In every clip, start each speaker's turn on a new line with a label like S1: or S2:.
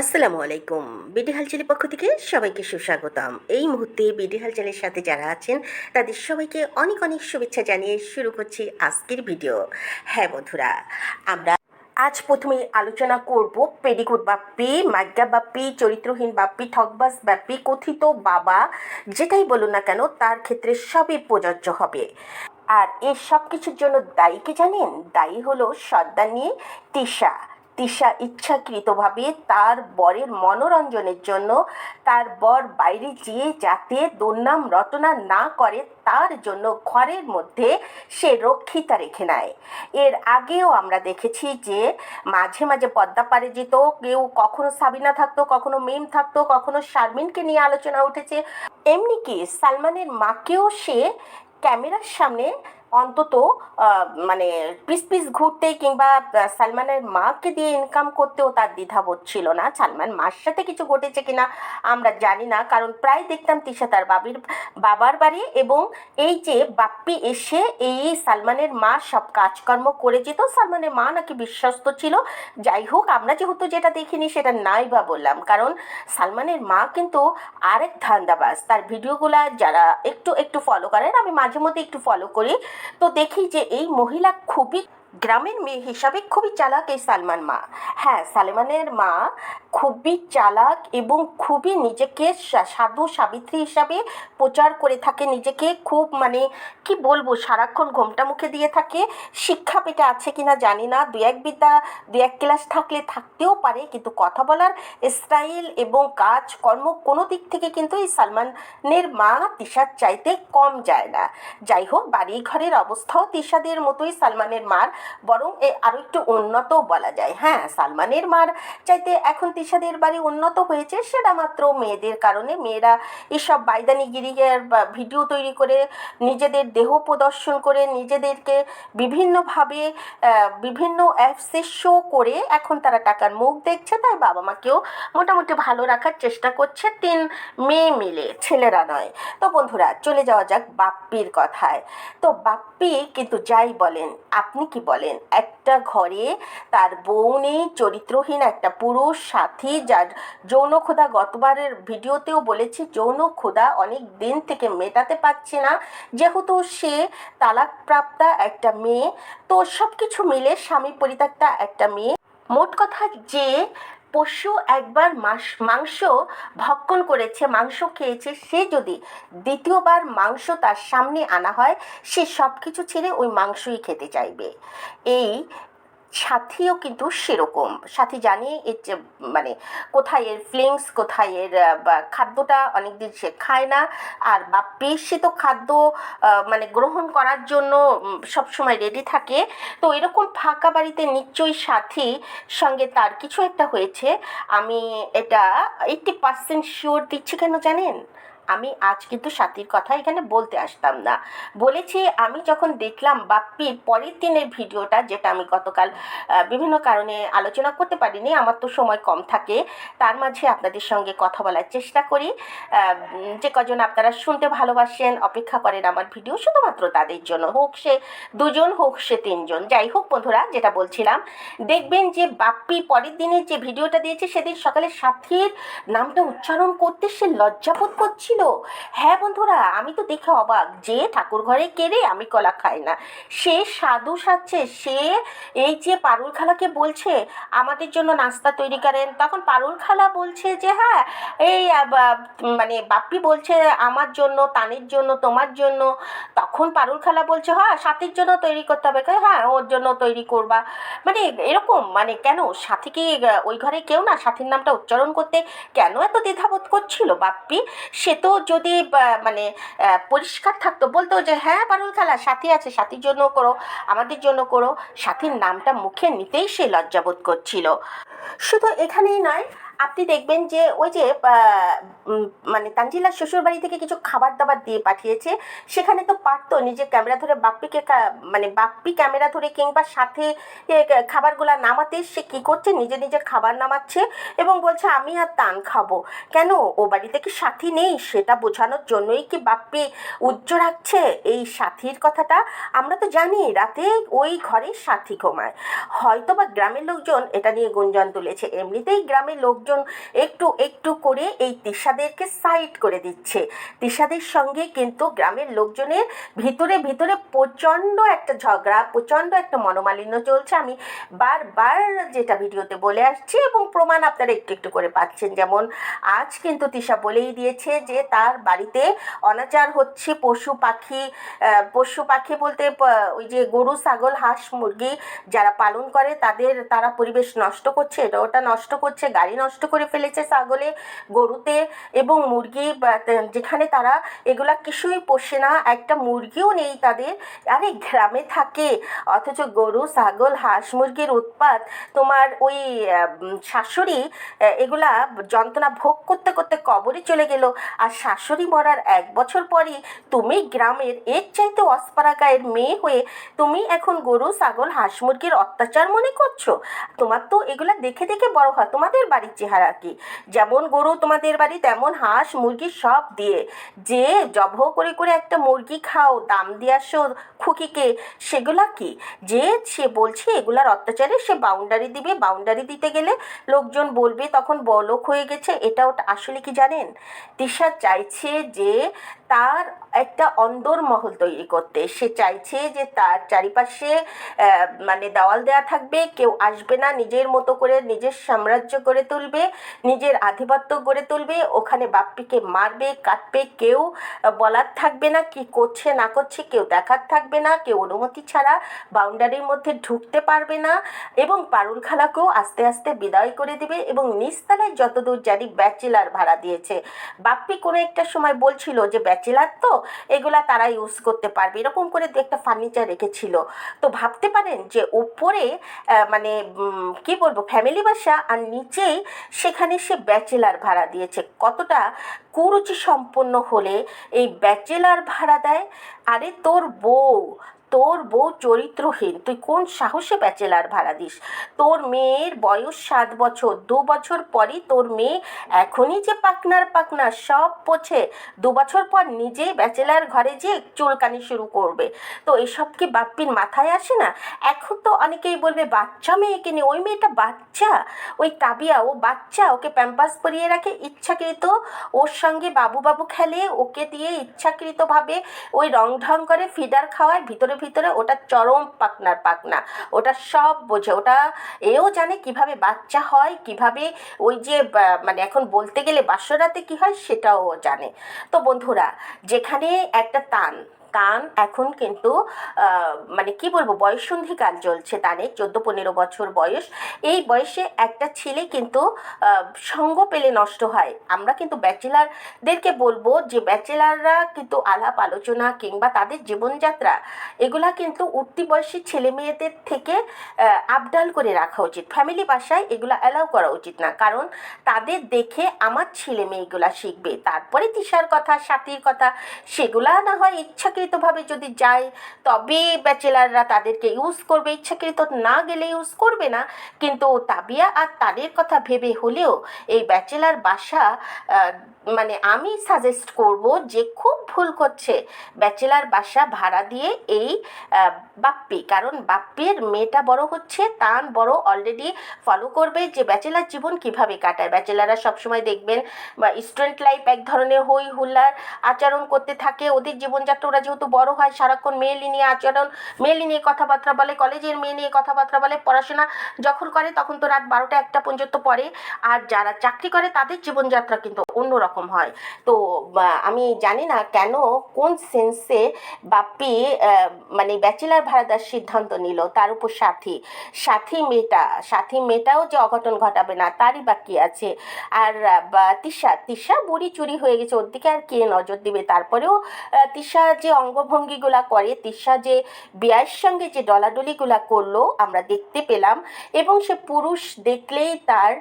S1: আসসালামু আলাইকুম। বিডি হালচালের পক্ষ থেকে সবাইকে সুস্বাগতম। এই মুহূর্তে বিডি হালচালের সাথে যারা আছেন, তাদের সবাইকে অনেক অনেক শুভেচ্ছা জানিয়ে শুরু করছি আজকের ভিডিও। হ্যাঁ বন্ধুরা, আমরা আজ প্রথমে আলোচনা করব পেডিকুট বাপ্পি মাজ্ঞা বাপ্পি, চরিত্রহীন বাপ্পি ঠকবাস বাপ্পি, কথিত বাবা, যেটাই বলুন না কেন, তার ক্ষেত্রে সবই প্রযোজ্য হবে। আর এর সব কিছুর জন্য দায়ীকে জানেন? দায়ী হলো সর্দার নিয়ে তিশা। তিশা ইচ্ছাকৃতভাবে তার বরের মনোরঞ্জনের জন্য তার বর বাইরে যেয়ে যাতে দুর্নাম রটনা না করে তার জন্য ঘরের মধ্যে সে রক্ষিতা রেখে নেয়। এর আগেও আমরা দেখেছি যে মাঝে মাঝে পদ্মা পারে যেত, কেউ কখনো সাবিনা থাকতো, কখনো মেম থাকতো, কখনো শারমিনকে নিয়ে আলোচনা উঠেছে। এমনি কি সালমানের মাকেও সে ক্যামেরার সামনে অন্তত মানে পিস পিস ঘুরতে কিংবা সালমানের মাকে দিয়ে ইনকাম করতেও তার দ্বিধাবোধ ছিল না। সালমান মার সাথে কিছু ঘটেছে কিনা আমরা জানি না, কারণ প্রায় দেখতাম তিশা তার বাবির, বাবার বাড়ি এবং এই যে বাপ্পি এসে এই সালমানের মা সব কাজকর্ম করে যেত, সালমানের মা নাকি বিশ্বস্ত ছিল। যাই হোক, আমরা যেহেতু যেটা দেখিনি সেটা নাই বা বললাম, কারণ সালমানের মা কিন্তু আরেক ধান্দাবাজ। তার ভিডিওগুলা যারা একটু একটু ফলো করেন, আমি মাঝে মধ্যে একটু ফলো করি। তো দেখি যে এই মহিলা খুবই, গ্রামের মেয়ে হিসাবে খুবই চালাক এই সালমান মা। হ্যাঁ সালমানের মা খুবই চালাক এবং খুবই নিজেকে সাধু সাবিত্রী হিসাবে প্রচার করে থাকে, নিজেকে খুব মানে কি বলব, সারাক্ষণ ঘোমটা মুখে দিয়ে থাকে। শিক্ষা পেটে আছে কিনা জানি না, দু এক বিদ্যা, দু এক ক্লাস থাকলে থাকতেও পারে, কিন্তু কথা বলার স্টাইল এবং কাজ কর্ম কোনো দিক থেকে কিন্তু এই সালমানের মা তিশার চাইতে কম যায় না। যাই হোক বাড়ি ঘরের অবস্থাও তিশাদের মতোই সালমানের মার, বরং এ আরও একটু উন্নত বলা যায়। হ্যাঁ সালমানের মার চাইতে এখন তিশাদের বাড়ি উন্নত হয়েছে, সেটা মাত্র মেয়েদের কারণে। মেয়েরা এসব বাইদানিগিরির ভিডিও তৈরি করে নিজেদের দেহ প্রদর্শন করে, নিজেদেরকে বিভিন্নভাবে বিভিন্ন অ্যাপসে শো করে এখন তারা টাকার মুখ দেখছে, তাই বাবা মাকেও মোটামুটি ভালো রাখার চেষ্টা করছে তিন মেয়ে মিলে, ছেলেরা নয়। তো বন্ধুরা, চলে যাওয়া যাক বাপ্পির কথায়। তো বাপ্পি কিন্তু যাই বলেন, আপনি কি বলেন? একটা ঘরে, তার বউ নেই, চরিত্রহীন একটা পুরুষ, সাথী, যার যৌন খোদা গতবারের ভিডিওতেও বলেছি, যৌন খোদা অনেক দিন থেকে মেটাতে পারছে না। যেহেতু সে তালাকপ্রাপ্তা একটা মেয়ে, তো সব কিছু মিলে স্বামী পরিত্যক্তা একটা মেয়ে। মোট কথা যে পশু একবার মাস, মাংস ভক্ষণ করেছে, মাংস খেয়েছে, সে যদি দ্বিতীয়বার মাংস তার সামনে আনা হয়, সে সব কিছু ছেড়ে ওই মাংসই খেতে চাইবে। এই সাথীও কিন্তু সেরকম। সাথী জানে এর যে মানে কোথায় এর ফ্লিংস কোথায় এর খাদ্যটা অনেকদিন সে খায় না। আর বা সে তো খাদ্য মানে গ্রহণ করার জন্য সবসময় রেডি থাকে। তো এরকম ফাঁকা বাড়িতে নিশ্চয়ই সাথী সঙ্গে তার কিছু একটা হয়েছে। আমি এটা এইটটি পার্সেন্ট শিওর দিচ্ছি কেন জানেন? আমি আজ কিন্তু সাথীর কথা এখানে বলতে আসতাম না। বলেছি, আমি যখন দেখলাম বাপ্পির পরের দিনের ভিডিওটা, যেটা আমি গতকাল বিভিন্ন কারণে আলোচনা করতে পারিনি, আমার তো সময় কম থাকে, তার মাঝে আপনাদের সঙ্গে কথা বলার চেষ্টা করি। যে কজন আপনারা শুনতে ভালোবাসেন, অপেক্ষা করেন আমার ভিডিও শুধুমাত্র তাদের জন্য হোক সে দুজন, হোক সে তিনজন। যাই হোক বন্ধুরা, যেটা বলছিলাম, দেখবেন যে বাপ্পি পরের দিনের যে ভিডিওটা দিয়েছে, সেদিন সকালে সাথীর নামটা উচ্চারণ করতে সে লজ্জাবোধ করছিল। হ্যাঁ বন্ধুরা আমি তো দেখে অবাক যে ঠাকুর ঘরে কেড়ে আমি কলা খাই না। সে সাধু সাজছে সে এই যে পারুল খালাকে বলছে আমাদের জন্য নাস্তা তৈরি করেন। তখন পারুল খালা বলছে যে হ্যাঁ এই মানে বাপ্পি বলছে আমার জন্য তানের জন্য তোমার জন্য। তখন পারুল খালা বলছে হ্যাঁ সাথীর জন্য তৈরি করতে হবে। কই, হ্যাঁ ওর জন্য তৈরি করবা। মানে এরকম মানে কেন? সাথীকে ওই ঘরে কেউ না সাথীর নামটা উচ্চারণ করতে কেন এত দ্বিধাবোধ করছিল বাপ্পি? সে তো যদি মানে পরিষ্কার থাকতো, বলতো যে হ্যাঁ বারুল খালা, সাথী আছে, সাথীর জন্য করো, আমাদের জন্য করো। সাথীর নামটা মুখে নিতেই সে লজ্জাবোধ করছিল। শুধু এখানেই নয় আপনি দেখবেন যে ওই যে মানে তানজিলার শ্বশুর বাড়ি থেকে কিছু খাবার দাবার দিয়ে পাঠিয়েছে। সেখানে তো পারতো নিজে ক্যামেরা ধরে বাপ্পিকে মানে বাপ্পি ক্যামেরা ধরে কিংবা সাথে খাবারগুলা নামাতে সে কী করছে? নিজে নিজে খাবার নামাচ্ছে এবং বলছে, আমি আর তান খাব। কেন? ও বাড়িতে কি সাথী নেই? সেটা বোঝানোর জন্যই কি বাপ্পি উজ্জ্ব রাখছে? এই সাথীর কথাটা আমরা তো জানি, রাতে ওই ঘরে সাথী ঘুমায়। হয়তো বা গ্রামের লোকজন এটা নিয়ে গুঞ্জন তুলেছে। এমনিতেই গ্রামের লোকজন লোকজন একটু একটু করে এই তিশাদেরকে সাইড করে দিচ্ছে। তিশাদের সঙ্গে কিন্তু গ্রামের লোকজনের ভিতরে ভিতরে প্রচণ্ড একটা ঝগড়া, প্রচণ্ড একটা মনোমালিন্য চলছে। আমি বারবার যেটা ভিডিওতে বলে আসছি এবং প্রমাণ আপনারা একটু একটু করে পাচ্ছেন। যেমন আজ কিন্তু তিশা বলেই দিয়েছে যে তার বাড়িতে অনাচার হচ্ছে পশু পাখি পশু পাখি বলতে ওই যে গরু, ছাগল, হাঁস, মুরগি যারা পালন করে তাদের, তারা পরিবেশ নষ্ট করছে, এটা ওটা নষ্ট করছে, গাড়ি নষ্ট করে ফেলেছে ছাগলে, গরুতে এবং মুরগি যেখানে তারা এগুলা কিছুই পোষে না, একটা মুরগিও নেই তাদের, আরে গ্রামে থাকে। অথচ গরু, ছাগল, হাঁস মুরগির উৎপাত, তোমার ওই শাশুড়ি এগুলা যন্ত্রণা ভোগ করতে করতে কবরে চলে গেল। আর শাশুড়ি মরার এক বছর পরই তুমি গ্রামের এর চাইতে অস্পারাগায়ের মেয়ে হয়ে তুমি এখন গরু, ছাগল, হাঁস মুরগির অত্যাচার মনে করছ? তোমার তো এগুলা দেখে দেখে বড় হয়। তোমাদের বাড়ির চেহারা কি? যেমন গরু তোমাদের বাড়ি, তেমন হাঁস, মুরগি সব দিয়ে। যে জব করে করে একটা মুরগি খাও, দাম দিয়ে আসো খুকিকে, সেগুলা কি? যে সে বলছে এগুলার অত্যাচারে সে বাউন্ডারি দিবে। বাউন্ডারি দিতে গেলে লোকজন বলবে, তখন বলক হয়ে গেছে। এটা ওটা আসলে কি জানেন? তিশা চাইছে যে তার একটা অন্দর মহল তৈরি করতে। সে চাইছে যে তার চারিপাশে মানে দেওয়াল দেওয়া থাকবে, কেউ আসবে না, নিজের মতো করে, নিজের সাম্রাজ্য গড়ে তুলবে, নিজের আধিপত্য গড়ে তুলবে, ওখানে বাপ্পিকে মারবে, কাটবে, কেউ বলার থাকবে না কি করছে, না করছে, কেউ দেখার থাকবে না, কেউ অনুমতি ছাড়া বাউন্ডারির মধ্যে ঢুকতে পারবে না এবং পারুল খালাকেও আস্তে আস্তে বিদায় করে দিবে এবং নিচতলায় যতদূর জানি ব্যাচেলার ভাড়া দিয়েছে। বাপ্পি কোনো একটা সময় বলছিল যে, ব্যাচেলার তো? এগুলা তারা ইউজ করতে পারবে। এরকম করে দু একটা ফার্নিচার রেখেছিল। তো ভাবতে পারেন যে উপরে মানে কি বলব ফ্যামিলি বাসা আর নিচেই সেখানে সে ব্যাচেলার ভাড়া দিয়েছে। কতটা কুরুচি সম্পন্ন হলে এই ব্যাচেলার ভাড়া দেয়। আরে তোর বউ তোর বউ চরিত্রহীন। তুই কোন সাহসে ব্যাচেলার ভাড়া দিস? তোর মেয়ের বয়স সাত বছর। দু বছর পরই তোর মেয়ে এখনই যে পাকনার পাকনা সব পোছে দু বছর পর নিজেই ব্যাচেলার ঘরে যে চুলকানি শুরু করবে। তো এসব কি বাপ্পির মাথায় আসে না? এখন তো অনেকেই বলবে, বাচ্চা মেয়েকে নিয়ে, ওই মেয়েটা বাচ্চা? ওই তাবিয়া, ও বাচ্চা? ওকে প্যাম্পাস পরিয়ে রাখে ইচ্ছাকৃত? ওর সঙ্গে বাবু বাবু খেলে ওকে দিয়ে ইচ্ছাকৃতভাবে ওই রং ঢং করে ফিডার খাওয়ায়, ভিতরে ভিতরে ওটা চরম পাকনার পাকনা। ওটা সব বোঝে। ওটা এও জানে কীভাবে বাচ্চা হয়, কীভাবে ওই যে মানে এখন বলতে গেলে বাসরাতে কি হয় সেটাও জানে। তো বন্ধুরা, যেখানে একটা টান তান এখন কিন্তু মানে কি বলব বয়সন্ধিকাল চলছে তানের চোদ্দ পনেরো বছর বয়স। এই বয়সে একটা ছেলে কিন্তু সঙ্গ পেলে নষ্ট হয়। আমরা কিন্তু ব্যাচেলারদেরকে বলব যে ব্যাচেলাররা কিন্তু আলাপ আলোচনা কিংবা তাদের জীবনযাত্রা, এগুলা কিন্তু উঠতি বয়সী ছেলে মেয়েদের থেকে আপডাল করে রাখা উচিত। ফ্যামিলি বাসায় এগুলো অ্যালাউ করা উচিত না। কারণ তাদের দেখে আমার ছেলে মেয়েগুলা শিখবে। তারপরে তিশার কথা, সাথীর কথা, সেগুলা না হয় ইচ্ছাকৃতভাবে যদি যায়, তবে ব্যাচেলাররা তাদেরকে ইউজ করবে। ইচ্ছাকৃত না গেলে ইউজ করবে না। কিন্তু তাবিয়া আর তাদের কথা ভেবে হলেও এই ব্যাচেলার বাসা মানে আমি সাজেস্ট করব যে খুব ভুল করছে। ব্যাচেলার বাসা ভাড়া দিয়ে এই বাপ্পি। কারণ বাপ্পির মেয়েটা বড় হচ্ছে তান বড় অলরেডি ফলো করবে যে ব্যাচেলার জীবন কীভাবে কাটায়। ব্যাচেলাররা সবসময় দেখবেন, বা স্টুডেন্ট লাইফ এক ধরনের হই হুল্লার আচরণ করতে থাকে। ওদের জীবনযাত্রা, ওরা যেহেতু বড় হয়, সারাক্ষণ মেয়েলি নিয়ে আচরণ, মেয়েলি নিয়ে কথাবার্তা বলে, কলেজের মেয়ে নিয়ে কথাবার্তা বলে, পড়াশোনা যখন করে তখন তো রাত বারোটা একটা পর্যন্ত পড়ে। আর যারা চাকরি করে, তাদের জীবনযাত্রা কিন্তু অন্যরকম। হয়। তো আমি জানি না কেন, কোন সেন্সে বাপ্পি মানে ব্যাচেলার ভাড়া দেওয়ার সিদ্ধান্ত নিল, তার উপর সাথী। সাথী মেয়েটা, সাথী মেয়েটাও যে অঘটন ঘটাবে না, তারই বাকি আছে। আর তিশা তিশা বুড়ি চুরি হয়ে গেছে, ওর দিকে আর কে নজর দিবে? তারপরেও তিশা যে অঙ্গভঙ্গিগুলা করে, তিশা যে বিয়ের সঙ্গে যে ডলাডলিগুলা করল, আমরা দেখতে পেলাম। এবং সে পুরুষ দেখলেই তার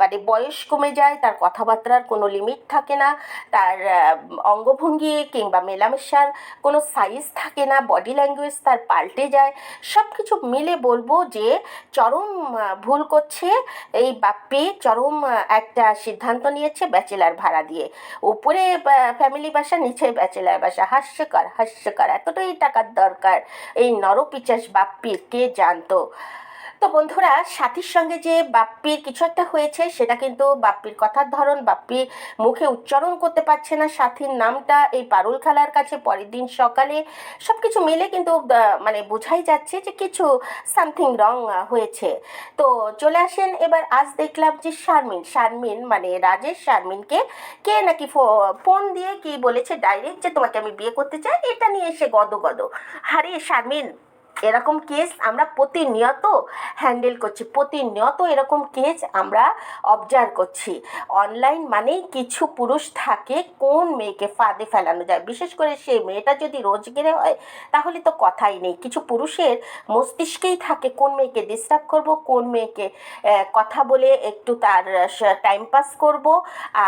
S1: মানে বয়স কমে যায়, তার কথাবার্তার কোনো লিমিট থাকে না, তার অঙ্গভঙ্গি কিংবা মেলামেশার কোনো সাইজ থাকে না বডি ল্যাঙ্গুয়েজ তার পাল্টে যায়। সব কিছু মিলে বলব যে চরম ভুল করছে এই বাপ্পি, চরম একটা সিদ্ধান্ত নিয়েছে ব্যাচেলার ভাড়া দিয়ে। উপরে ফ্যামিলি বাসা, নিচে ব্যাচেলার বাসা। হাস্যকর হাস্যকর, এতটাই টাকার দরকার। এই নরপিচাস বাপ্পির কে জানতো। তো বন্ধুরা, সাথীর সঙ্গে যে বাপ্পির কিছু একটা হয়েছে, সেটা কিন্তু বাপ্পির কথার ধরন, বাপ্পি মুখে উচ্চারণ করতে পারছে না। সাথীর নামটা এই পারুল খালার কাছে পরের দিন সকালে সব কিছু মিলে কিন্তু মানে বোঝাই যাচ্ছে যে কিছু সামথিং রং হয়েছে। তো চলে আসেন, এবার আজ দেখলাম যে শারমিন শারমিন মানে রাজেশ শারমিনকে কে নাকি ফোন দিয়ে কি বলেছে ডাইরেক্ট যে তোমাকে আমি বিয়ে করতে চাই, এটা নিয়ে এসে গদ গদ আরে শারমিন এরকম কেস আমরা প্রতিনিয়ত হ্যান্ডেল করছি, প্রতিনিয়ত এরকম কেস আমরা অবজার্ভ করছি। অনলাইন মানেই কিছু পুরুষ থাকে কোন মেয়েকে ফাঁদে ফেলানো যায়। বিশেষ করে সেই মেয়েটা যদি রোজগেরে হয়, তাহলে তো কথাই নেই। কিছু পুরুষের মস্তিষ্কেই থাকে কোন মেয়েকে ডিস্টার্ব করব, কোন মেয়েকে কথা বলে একটু তার টাইম পাস করব।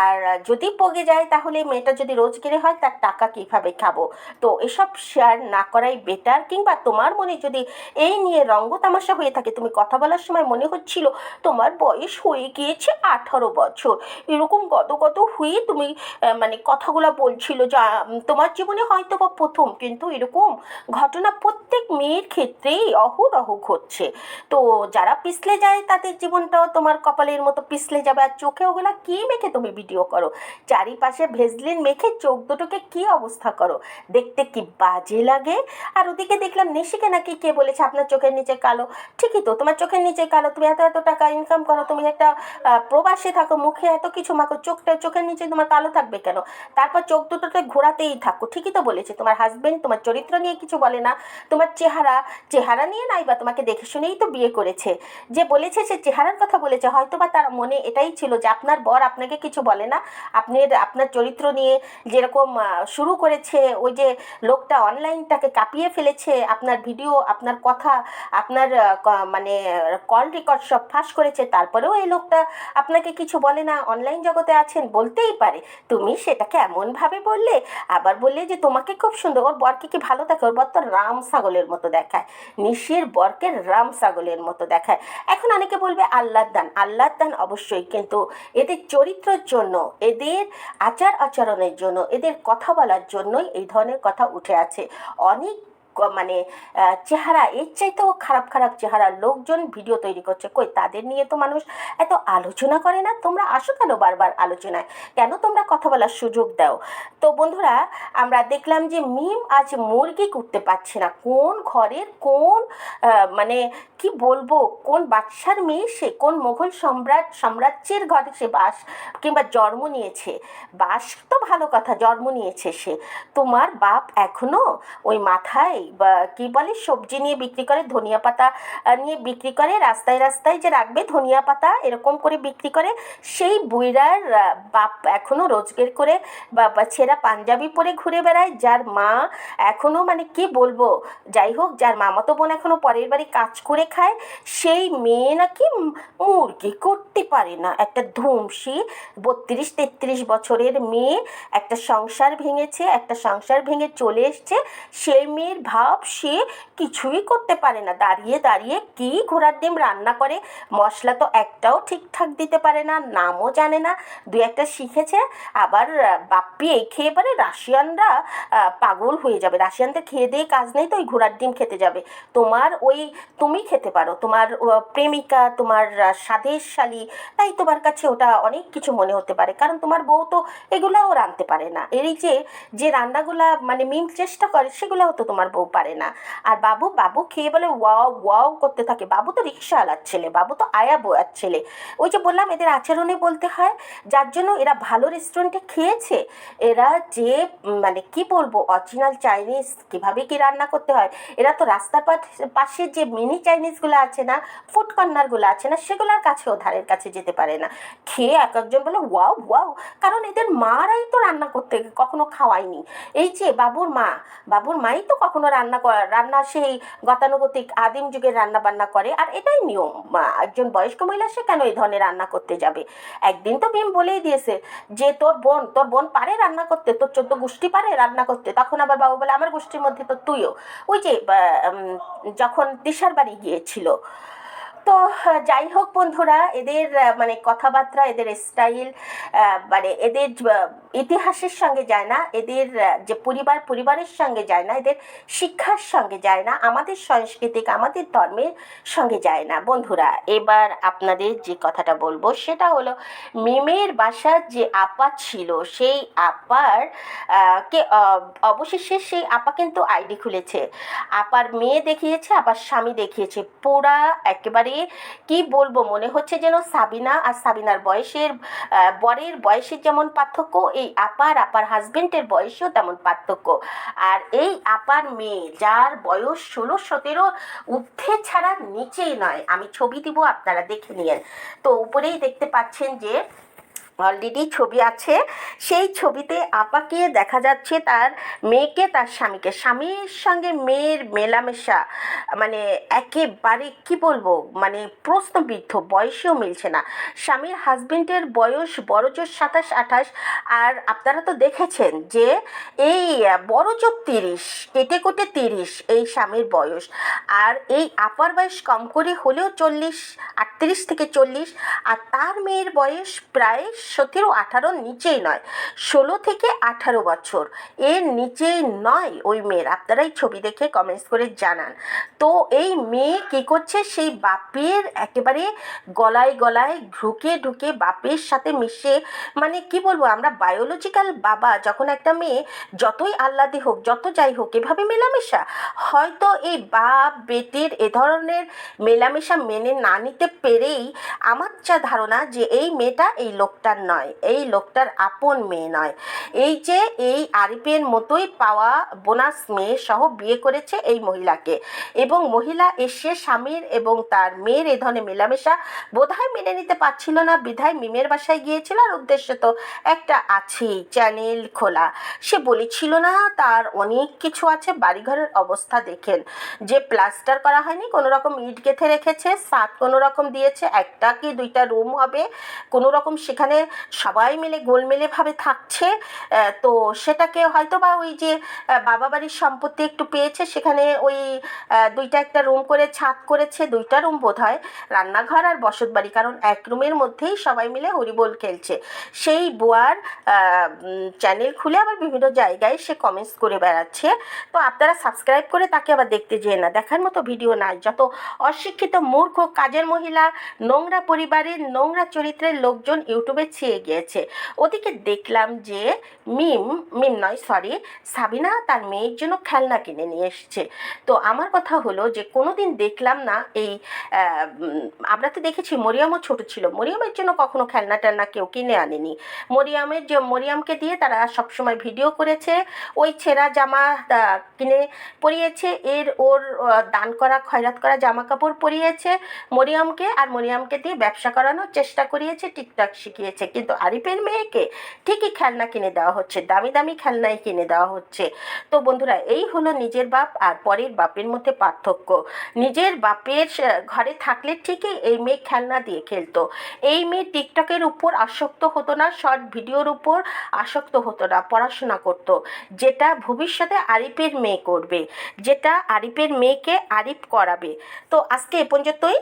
S1: আর যদি পগে যায়, তাহলে মেয়েটা যদি রোজগেরে হয়, তার টাকা কীভাবে খাব? তো এসব শেয়ার না করাই বেটার কিংবা তোমার মনে যদি এই নিয়ে রঙ্গ তামাশা হয়ে থাকে, তুমি কথা বলার সময় মনে হচ্ছিল তোমার বয়স হয়ে গিয়েছে আঠারো বছর। এরকম গত গত হয়ে তুমি মানে কথাগুলো বলছিল যা তোমার জীবনে হয়তো বা প্রথম, কিন্তু এরকম ঘটনা প্রত্যেক মেয়ের ক্ষেত্রেই অহরহ ঘটছে। তো যারা পিছলে যায় তাদের জীবনটাও তোমার কপালের মতো পিছলে যাবে আর চোখে ওগুলা কি মেখে তুমি ভিডিও করো? চারিপাশে ভেজলিন মেখে চোখ দুটোকে কি অবস্থা করো? দেখতে কি বাজে লাগে? আর ওদিকে দেখলাম নিশিকে নাকি কে বলেছে? আপনার চোখের নিচে কালো। ঠিকই তো, তোমার চোখের নিচে কালো। তুমি এত এত টাকা ইনকাম করো, তুমি একটা প্রবাসে থাকো, মুখে এত কিছু মাখো, চোখটা, চোখের নিচে তোমার কালো থাকবে কেন? তারপর চোখ দুটোতে ঘোরাতেই থাকো। ঠিকই তো বলেছে, তোমার হাজবেন্ড তোমার চরিত্র নিয়ে কিছু বলে না। তোমার চেহারা চেহারা নিয়ে নাই বা তোমাকে দেখে শুনেই তো বিয়ে করেছে। যে বলেছে, সে চেহারার কথা বলেছে। হয়তো বা তার মনে এটাই ছিল যে, আপনার বর আপনাকে কিছু বলে না। আপনি আপনার চরিত্র নিয়ে যেরকম শুরু করেছে, ওই যে লোকটা অনলাইনটাকে কাঁপিয়ে ফেলেছে, আপনার ভিডিও আপনার কথা, আপনার মানে কল রেকর্ড সব ফাঁস করেছে, তারপরেও এই লোকটা আপনাকে কিছু বলে না অনলাইন জগতে আছেন, বলতেই পারে। তুমি সেটাকে এমনভাবে বললে, আবার বললে যে তোমাকে খুব সুন্দর, ওর বরকে কি ভালো থাকে ওর বর তো রাম ছাগলের মতো দেখায়। নিশির বরকে রাম ছাগলের মতো দেখায়। এখন অনেকে বলবে আল্লাহর দান আল্লাহর দান অবশ্যই, কিন্তু এদের চরিত্রের জন্য, এদের আচার আচরণের জন্য, এদের কথা বলার জন্যই এই ধরনের কথা উঠে আছে অনেক মানে চেহারা, এর চাইতেও খারাপ খারাপ চেহারা লোকজন ভিডিও তৈরি করছে। কই, তাদের নিয়ে তো মানুষ এত আলোচনা করে না? তোমরা আসো কেন বারবার আলোচনায়? কেন তোমরা কথা বলার সুযোগ দাও? তো বন্ধুরা, আমরা দেখলাম যে মিম আজ মুরগি করতে পারছে না। কোন ঘরের, কোন মানে কি বলব, কোন বাদশার মেয়ে সে, কোন মোঘল সম্রাট, সাম্রাজ্যের ঘরে সে বাস, কিংবা জন্ম নিয়েছে? বাস তো ভালো কথা, জন্ম নিয়েছে সে। তোমার বাপ এখনও ওই মাথায় বা কি বলে, সবজি নিয়ে বিক্রি করে, ধনিয়া পাতা নিয়ে বিক্রি করে, রাস্তায় রাস্তায় যে রাখবে ধনিয়া পাতা, এরকম করে বিক্রি করে, সেই বুইরার বাপ এখনও রোজগার করে বা ছেঁড়া পাঞ্জাবি পরে ঘুরে বেড়ায়, যার মা এখনও মানে কি বলব, যাই হোক, যার মামাতো বোন এখনও পরের বাড়ি কাজ করে খায়, সেই মেয়ে নাকি মুরগি করতে পারে না। একটা ধুমসি, বত্রিশ, তেত্রিশ বছরের মেয়ে, একটা সংসার ভেঙেছে, একটা সংসার ভেঙে চলে এসছে, সেই মেয়ের ভাব সে কিছুই করতে পারে না। দাঁড়িয়ে দাঁড়িয়ে কি ঘোড়ার ডিম রান্না করে? মশলা তো একটাও ঠিকঠাক দিতে পারে না নামও জানে না। দু একটা শিখেছে আবার বাপ্পি এই খেয়ে পারে রাশিয়ানরা পাগল হয়ে যাবে। রাশিয়ানদের খেয়ে দিয়ে কাজ নেই তো ওই ঘোড়ার ডিম খেতে যাবে। তোমার ওই তুমি খেতে পারো। তোমার প্রেমিকা তোমার আহ, স্বাদের শালী তাই তোমার কাছে ওটা অনেক কিছু মনে হতে পারে। কারণ তোমার বউ তো এগুলাও রাঁধতে পারে না। এর যে যে রান্নাগুলা মানে মিম চেষ্টা করে সেগুলোও তো তোমার বউ পারে না। আর বাবু বাবু খেয়ে বলে ওয়াও ওয়াও করতে থাকে। বাবু তো রিক্সাওয়ালার ছেলে, বাবু তো আয়া বয়ার ছেলে। ওই যে বললাম, এদের আচরণে বলতে হয়। যার জন্য এরা ভালো রেস্টুরেন্টে খেয়েছে। এরা যে মানে কি বলব অরিজিনাল চাইনিজ কীভাবে কি রান্না করতে হয়? এরা তো রাস্তার পাশ- যে মিনি চাইনিজগুলো আছে না ফুড কর্নারগুলো আছে না, সেগুলোর কাছেও ধারের কাছে যেতে পারে না। খেয়ে এক একজন বলে ওয়াও ওয়াও। কারণ এদের মারাই তো রান্না করতে কখনো খাওয়ায়নি। এই যে বাবুর মা, বাবুর মাই তো কখনো রান্না কর রান্না সেই গতানুগতিক আদিম যুগের রান্না বান্না করে, আর এটাই নিয়ম। একজন বয়স্ক মহিলা, সে কেন এই ধরনের রান্না করতে যাবে? একদিন তো ভীম বলেই দিয়েছে যে, তোর বোন তোর বোন পারে রান্না করতে, তোর চোদ্দ গোষ্ঠী পারে রান্না করতে। তখন আবার বাবু বলে, আমার গোষ্ঠীর মধ্যে তো তুইও। ওই যে যখন দিশার বাড়ি গিয়েছিল তো যাই হোক বন্ধুরা, এদের মানে কথাবার্তা, এদের স্টাইল মানে এদের ইতিহাসের সঙ্গে যায় না, এদের যে পরিবার, পরিবারের সঙ্গে যায় না, এদের শিক্ষার সঙ্গে যায় না, আমাদের সাংস্কৃতিক, আমাদের ধর্মের সঙ্গে যায় না। বন্ধুরা, এবার আপনাদের যে কথাটা বলব, সেটা হলো, মিমের বাসার যে আপা ছিল, সেই আপার কে অবশেষে সেই আপা কিন্তু আইডি খুলেছে। আপার মেয়ে দেখিয়েছে, আপার স্বামী দেখিয়েছে। পোড়া, একেবারে কি বলব? মনে হচ্ছে যেন সাবিনা আর সাবিনার বয়সের বরের বয়সের যেমন পার্থক্য, এই আপার আপার হাজবেন্ডের বয়সেও তেমন পার্থক্য। আর এই আপার মেয়ে, যার বয়স ষোলো, সতেরো ঊর্ধ্বে ছাড়া নিচেই নয়। আমি ছবি দিব, আপনারা দেখে নিয়েন। তো উপরেই দেখতে পাচ্ছেন যে অলরেডি ছবি আছে। সেই ছবিতে আপাকে দেখা যাচ্ছে তার মেয়েকে, তার স্বামীকে। স্বামীর সঙ্গে মেয়ের মেলামেশা মানে একেবারে কি বলব মানে প্রশ্নবিদ্ধ, বয়সেও মিলছে না। স্বামীর হাজবেন্ডের বয়স বড়জোর সাতাশ, আঠাশ। আর আপনারা তো দেখেছেন যে এই বড়জোর তিরিশ কেটে কুটে তিরিশ এই স্বামীর বয়স। আর এই আপার বয়স কম করে হলেও চল্লিশ, আটত্রিশ থেকে চল্লিশ। আর তার মেয়ের বয়স প্রায় সতেরো আঠারো নিচেই নয়, ষোলো থেকে আঠারো বছর। এর নিচেই নয় ওই মেয়ের। আপনারা এই ছবি দেখে কমেন্টস করে জানান। তো এই মেয়ে কী করছে? সেই বাপের একেবারে গলায় গলায় ঢুকে ঢুকে বাপের সাথে মিশে মানে কি বলব, আমরা বায়োলজিক্যাল বাবা, যখন একটা মেয়ে যতই আহ্লাদি হোক, যত যাই হোক, এভাবে মেলামেশা। হয়তো এই বাপ, বেটির এ ধরনের মেলামেশা মেনে না নিতে পেরেই আমার যা ধারণা যে এই মেয়েটা এই লোকটার নয়, এই লোকটার আপন মেয়ে নয়। এই যে এই আরিফের মতোই পাওয়া বোনাস মেয়ে সহ বিয়ে করেছে এই মহিলাকে। এবং মহিলা এসে স্বামীর এবং তার মেয়ের এই ধরনের মেলামেশা বোধহয় মেনে নিতে পারছিল না। বিধায় মিমের বাসায় গিয়েছিল আর উদ্দেশ্য তো একটা আছেই, চ্যানেল খোলা। সে বলেছিল না, তার অনেক কিছু আছে, বাড়িঘরের অবস্থা দেখেন। যে প্লাস্টার করা হয়নি কোনো রকম ইট গেঁথে রেখেছে সাত কোনো রকম দিয়েছে, একটা কি দুইটা রুম হবে কোনো রকম সেখানে সবাই মিলে গোলমেলেভাবে থাকছে। তো সেটাকে হয়তো বা ওই যে বাবা বাড়ির সম্পত্তি একটু পেয়েছে, সেখানে ওই দুইটা একটা রুম করে ছাদ করেছে, দুইটা রুম বোধ হয় রান্নাঘর আর বসত বাড়ি কারণ এক রুমের মধ্যেই সবাই মিলে হরিবোল খেলছে। সেই বুয়ার চ্যানেল খুলে আবার বিভিন্ন জায়গায় সে কমেন্টস করে বেড়াচ্ছে। তো আপনারা সাবস্ক্রাইব করে তাকে আবার দেখতে যেয়ে না, দেখার মতো ভিডিও নাই। যত অশিক্ষিত মূর্খ, কাজের মহিলা, নোংরা পরিবারের, নোংরা চরিত্রের লোকজন ইউটিউবে ছেয়ে গিয়েছে। ওদিকে দেখলাম যে মিম মিম নয় সরি সাবিনা তার মেয়ের জন্য খেলনা কিনে নিয়ে এসছে। তো আমার কথা হলো যে কোনো দিন দেখলাম না এই আমরা তো দেখেছি মরিয়ামও ছোট ছিল। মরিয়ামের জন্য কখনো খেলনা টেলনা কেউ কিনে আনেনি। মরিয়ামের যে, মরিয়ামকে দিয়ে তারা সবসময় ভিডিও করেছে, ওই ছেঁড়া জামা কিনে পরিয়েছে, এর ওর দান করা, খয়রাত করা জামা কাপড় পরিয়েছে মরিয়ামকে, আর মরিয়ামকে দিয়ে ব্যবসা করানোর চেষ্টা করিয়েছে, টিকটক শিখিয়েছে। কিন্তু আরিফের মেয়েকে ঠিকই খেলনা কিনে দেওয়া হচ্ছে, দামি দামি খেলনাই কিনে দেওয়া হচ্ছে। তো বন্ধুরা, এই হলো নিজের বাপ আর পরের বাপের মধ্যে পার্থক্য। নিজের বাপের ঘরে থাকলে ঠিকই এই মেয়ে খেলনা দিয়ে খেলতো। এই মেয়ে টিকটকের উপর আসক্ত হতো না, শর্ট ভিডিওর উপর আসক্ত হতো না, পড়াশোনা করতো। যেটা ভবিষ্যতে আরিফের মেয়ে করবে, যেটা আরিফের মেয়েকে আরিফ করাবে। তো আজকে এ পর্যন্তই।